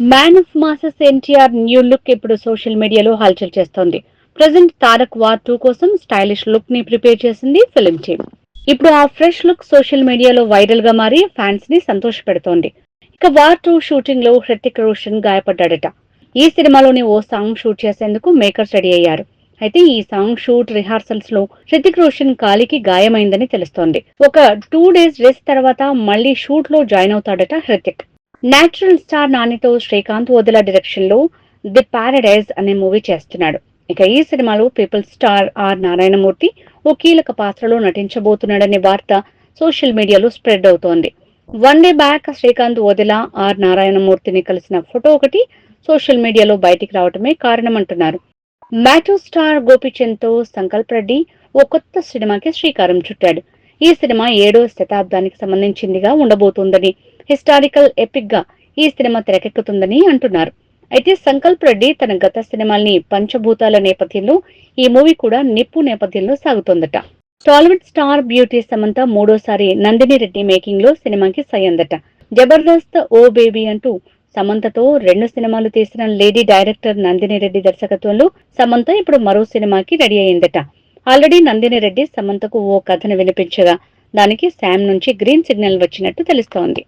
Man of masses NTR new look ఇప్పుడు social మీడియాలో హల్చల్ చేస్తోంది. ప్రజెంట్ తారక్ వార్ టూ కోసం స్టైలిష్ లుక్ని ప్రిపేర్ చేసింది ఫిలిం టీమ్ ఇప్పుడు ఆ ఫ్రెష్ లుక్ సోషల్ మీడియాలో వైరల్గా మారి ఫ్యాన్స్ని సంతోష పెడుతోంది ఇక వార్ టూ షూటింగ్లో హృతిక్ రోషన్ గాయపడ్డాడట. ఈ సినిమాలోని ఓ సాంగ్ షూట్ చేసేందుకు మేకర్స్ రెడీ అయ్యారు. అయితే ఈ సాంగ్ షూట్ రిహార్సల్స్లో హృతిక్ రోషన్ కాలికి గాయమైందని తెలుస్తోంది. ఒక టూ డేస్ రెస్ట్ తర్వాత మళ్ళీ షూట్లో జాయిన్ అవుతాడట హృతిక్. నాచురల్ స్టార్ నానితో శ్రీకాంత్ వదిల డైరెక్షన్లో ది పారడైజ్ అనే మూవీ చేస్తున్నాడు. ఇక ఈ సినిమాలో పీపుల్ స్టార్ ఆర్ నారాయణమూర్తి ఓ కీలక పాత్రలో నటించబోతున్నాడనే వార్త సోషల్ మీడియాలో స్ప్రెడ్ అవుతోంది. One day back Srikanth Odela R నారాయణమూర్తిని కలిసిన ఫోటో ఒకటి సోషల్ మీడియాలో బయటికి రావటమే కారణమంటున్నారు. మ్యాటో స్టార్ గోపిచంద్తో సంకల్ప్ రెడ్డి ఓ కొత్త సినిమాకి శ్రీకారం చుట్టాడు. ఈ సినిమా ఏడో శతాబ్దానికి సంబంధించిందిగా ఉండబోతోందని హిస్టారికల్ ఎపిక్గా ఈ సినిమా తెరకెక్కుతుందని అంటున్నారు. అయితే సంకల్ప్ రెడ్డి తన గత సినిమాల్ని పంచభూతాల నేపథ్యంలో ఈ మూవీ కూడా నిప్పు నేపథ్యంలో సాగుతోందట. టాలీవుడ్ స్టార్ బ్యూటీ సమంత మూడోసారి నందిని రెడ్డి మేకింగ్లో సినిమాకి సయ్యందట. జబర్దస్త్ ఓ బేబీ అంటూ సమంతతో రెండు సినిమాలు తీసిన లేడీ డైరెక్టర్ నందిని రెడ్డి దర్శకత్వంలో సమంత ఇప్పుడు మరో సినిమాకి రెడీ అయిందట ఆల్రెడీ నందిని రెడ్డి సమంతకు ఓ కథను వినిపించగా దానికి శామ్ నుంచి గ్రీన్ సిగ్నల్ వచ్చినట్టు తెలుస్తోంది.